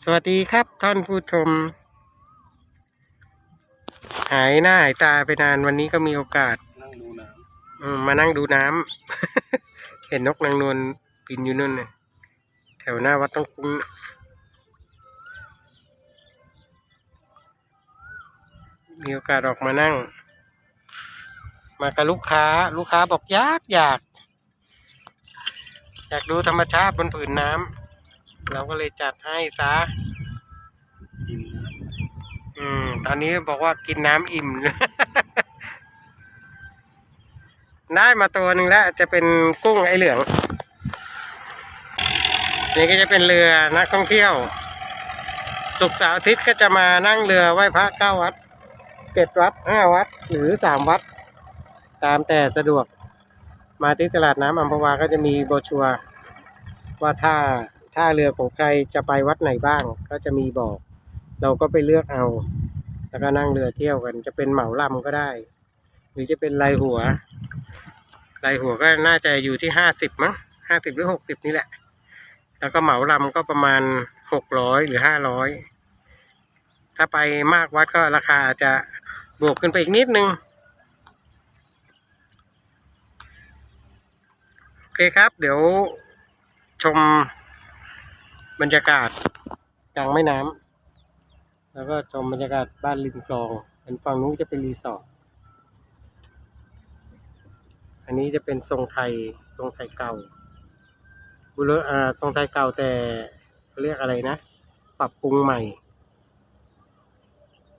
สวัสดีครับท่านผู้ชม หายหน้าหายตาไปนานวันนี้ก็มีโอกาสนั่งดูน้อืมมานั่งดูน้ำ เห็นนกนางนวลบินอยู่นู่นน่ะแถวหน้าวัดต้องคุ้งน่ะมีโอกาสออกมานั่ง มากับลูกค้า ลูกค้าบอกอยากอยาก อยากดูธรรมชาติบนผืนน้ำ เราก็เลยจัดให้ซะำกินน้อืม ตอนนี้บอกว่ากินน้ำอิ่ม ได้มาตัวหนึ่งแล้ว จะเป็นกุ้งไอเหลือง นี่ก็จะเป็นเรือนักท่องเที่ยว สุกร์เสาร์อาทิตย์ก็จะมานั่งเรือไหว้พระเก้าวัดเจ็ดวัดห้าวัด หรือสามวัด ตามแต่สะดวกมาที่ตลาดน้ำอัมพวาก็จะมีโบรชัวร์ว่าท่า ท่าเรือของใครจะไปวัดไหนบ้าง ก็จะมีบอก เราก็ไปเลือกเอา แล้วก็นั่งเรือเที่ยวกัน จะเป็นเหมาลำก็ได้ หรือจะเป็นลายหัวลายหัวก็น่าจะอยู่ที่ห้าสิบมั้งห้าสิบหรือหกสิบนี่แหละ แล้วก็เหมาลำก็ประมาณหกร้อยหรือห้าร้อยถ้าไปมากวัดก็ราคาอาจจะบวกขึ้นไปอีกนิดนึงโอเคครับ เดี๋ยวชม บรรยากาศกลางแม่น้ำแล้วก็ชมบรรยากาศบ้านริมคลองอันฝั่งนู้นจะเป็นรีสอร์ทอันนี้จะเป็นทรงไทยทรงไทยเก่าบุรอ่าทรงไทยเก่าแต่เขาเรียกอะไรนะ ปรับปรุงใหม่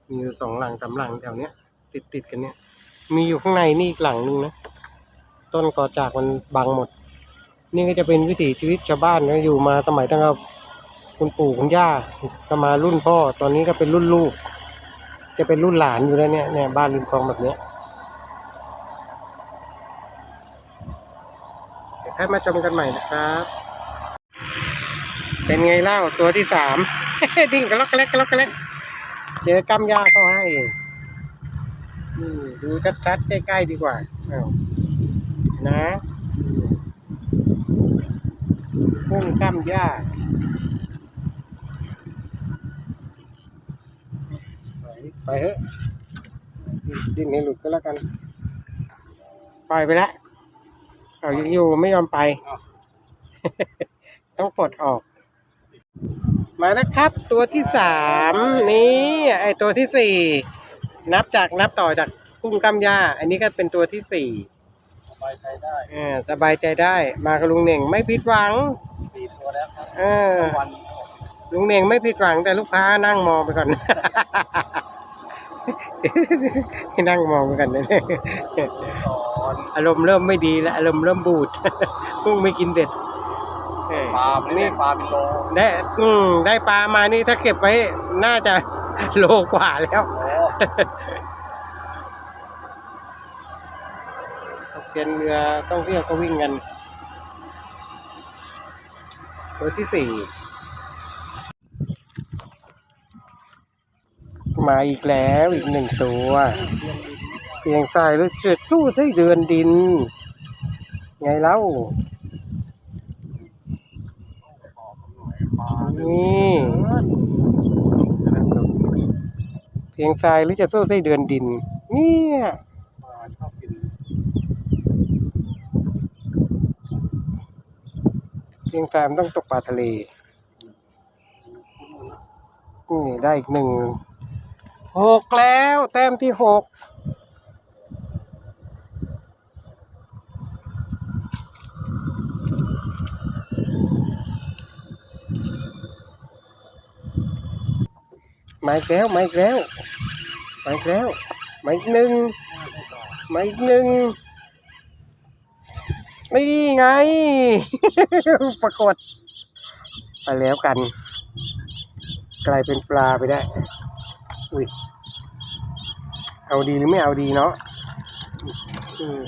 มีอยู่สองหลังสามหลังแถวเนี้ย ติดติดกันเนี้ยมีอยู่ข้างในนี่อีกหลังนึงนะต้นกอจากมันบังหมด นี่ก็จะเป็นวิถีชีวิตชาวบ้านนะอยู่มาสมัยตั้งแต่ คุณปู่คุณย่าก็มารุ่นพ่อ ตอนนี้ก็เป็นรุ่นลูก จะเป็นรุ่นหลานอยู่แล้วเนี่ยเนี่ยบ้านริมคลองแบบเนี้ยเดี๋ยวให้มาชมกันใหม่นะครับ เป็นไงเล่าตัวที่สาม ดิ้งกระลอกกระเล็กกระลอกกระเล็กเจอกำยาเขาให้นี่ดูชัดๆ ใกล้ๆดีกว่าอานะพุ่งกำยาไป ไปเถอะดิ้นให้หลุดก็แล้วกันปล่อยไปแล้วเอายังอยู่ไม่ยอมไป ต้องปลดออก มาแล้วครับ ตัวที่สามนี่ไอตัวที่สี่นับจากนับต่อจากกุ้งกำย่าอันนี้ก็เป็นตัวที่สี่ำสบายใจได้เออสบายใจได้ มากับลุงเหน่งไม่ผิดหวังสี่ตัวแล้วครับเออวันลุงเหน่งไม่ผิดหวังแต่ลูกค้านั่งมองไปก่อนให้ นั่งมองไปก่อนเลยก่อนอารมณ์เริ่มไม่ดีแล้วอารมณ์เริ่มบูดกุ้งไม่กินเด็ดเออปลาไม่ได้ปลาเป็นโลได้อืมได้ปลามานี่ถ้าเก็บไว้น่าจะโลกว่าแล้วโอ้เป็นเรือต้องเที่ยวก็วิ่งกันตัวที่สี่ มาอีกแล้วอีกหนึ่งตัวเพียงทรายรู้จุดสู้ใช้เดือนดิน ไงเล่า นี่เพียงทรายหรือจะสู้ไส้เดือนดิน เนี่ยเพียงทรายมันต้องตกปลาทะเลนี่ได้อีกหนึ่ง หกแล้วแต้มที่หกมาอีกแล้วมาอีกแล้วมาอีกแล้วมาอีกหนึ่งมาอีกหนึ่งนี่ไง ปรากฏไปแล้วกัน กลายเป็นปลาไปได้ อุ้ยเอาดีหรือไม่เอาดีเนาะอืม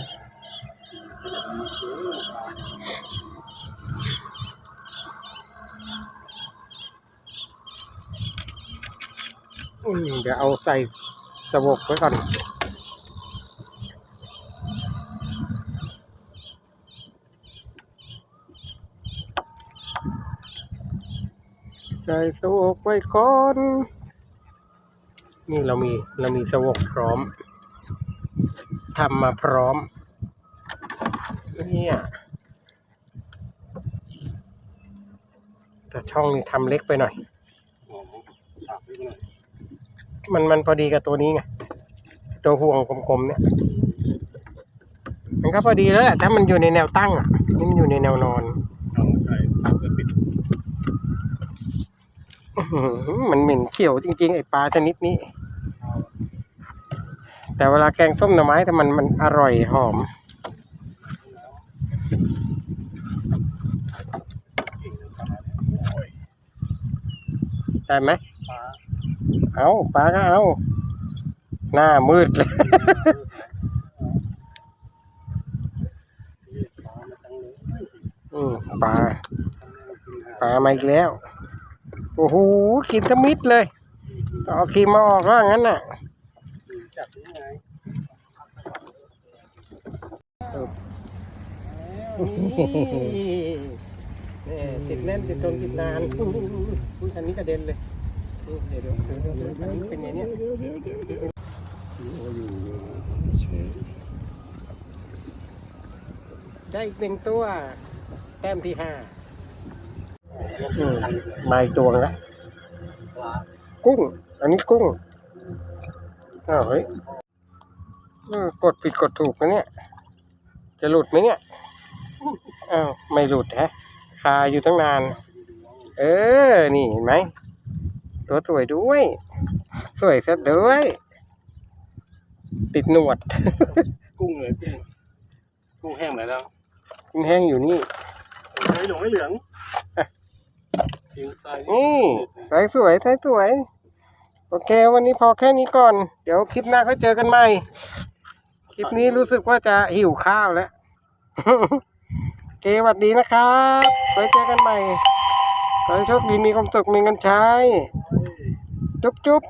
เดี๋ยวเอาใส่สวกไว้ก่อนใส่สวกไว้ก่อน นี่เรามีเรามีสวกพร้อมทำมาพร้อม เนี่ยแต่ช่องนี้ทำเล็กไปหน่อย มันมันพอดีกับตัวนี้ไง ตัวห่วงกลมๆเนี่ย มันก็พอดีแล้วแหละถ้ามันอยู่ในแนวตั้งอะ นี่มันอยู่ในแนวนอน เอาใช่ตัดแล้วปิด อื้อหือ มันเหม็นเขียวจริง ๆ ไอปลาชนิดนี้ แต่เวลาแกงส้มหน่อไม้แต่มันมันอร่อยหอมกิ่งปลาเนี่ยโอ้ยได้ไหมปลาเอาปลาก็เอา หน้ามืดเลยที่ปลามาตั้งเลยอืมปลาปลามาอีกแล้ว โอ้โหกินทะมิดเลย เอาครีมมาออกแล้วงั้นน่ะนี่ติดแน่นติดทนติดนานอุ้ยอันนี้กระเด็นเลยนี่เดี๋ยวเดี๋ยวเดี๋ยวเดี๋ยวอันนี้เป็นไงเนี่ยได้อีกหนึ่งตัว แต้มที่ห้า อืมมาอีกตัวแล้วปลากุ้ง อันนี้กุ้งอ้าวเฮ้ยเออกดผิดกดถูกนะเนี่ย จะหลุดไหมเนี่ยอ้าวไม่หลุดฮะคาอยู่ตั้งนาน เออ นี่เห็นไหม ตัวสวยด้วย สวยซะด้วย ติดหนวด กุ้งเลยกุ้งกุ้งแห้งไหนแล้ว กุ้งแห้งอยู่นี่ไม่หลงไม่เหลืองจริงใส่ นี่สายสวยสายสวย โอเค วันนี้พอแค่นี้ก่อน เดี๋ยวคลิปหน้าค่อยเจอกันใหม่ คลิปนี้รู้สึกว่าจะหิวข้าวแล้ว โอเคสวัสดีนะครับไว้เจอกันใหม่ขอให้โชคดีมีความสุขมีเงินใช้ จุ๊บจุ๊บ